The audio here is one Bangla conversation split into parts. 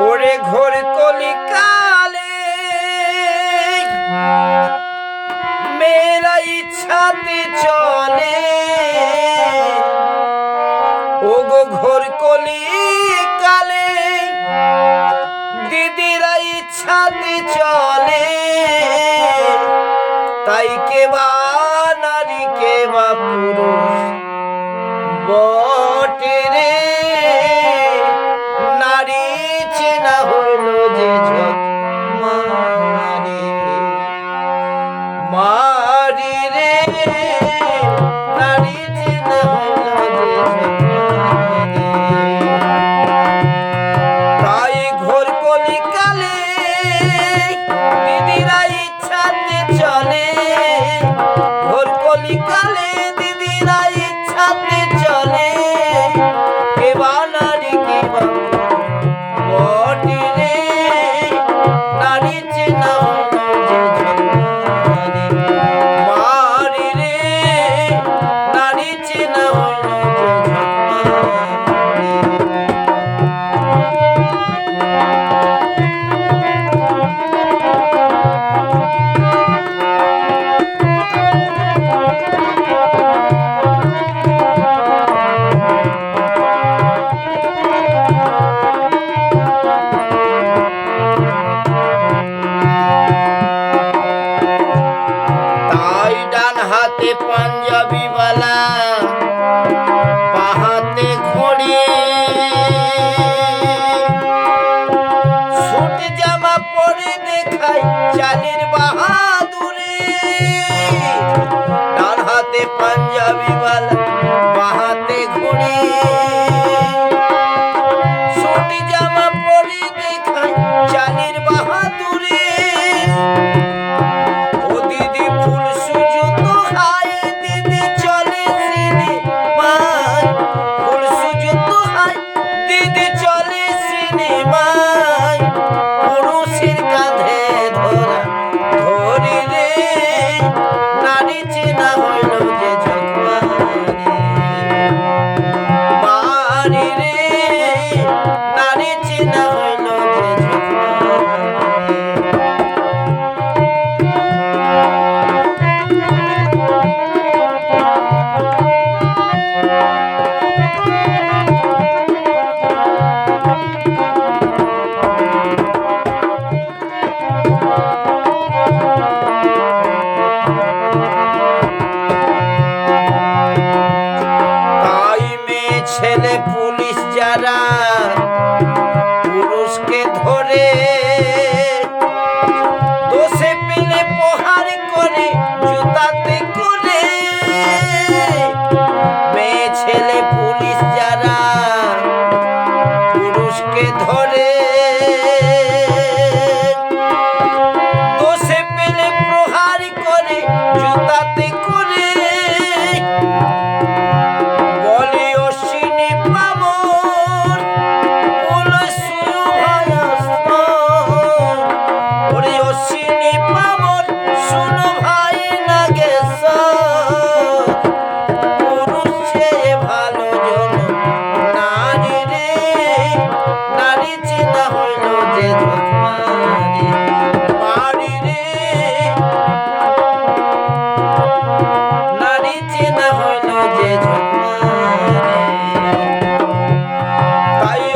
ওরে ঘোর কলিকালে, মেরা ইচ্ছাতে চলে। ওগো ঘোর কলিকালে, দিদিরা ইচ্ছাতে চলে। তাই কেবা নারী, কেবা পুরুষ। মারি রে নারী তাই ঘোর কলিকালে বিবিরা ইচ্ছাতে চলে। ঘোর কলিকা জালির বাহাদুরে। ডান হাতে পাঞ্জাবি বালা বাহাতে ঘুড়ি। সুটি জামা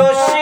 것이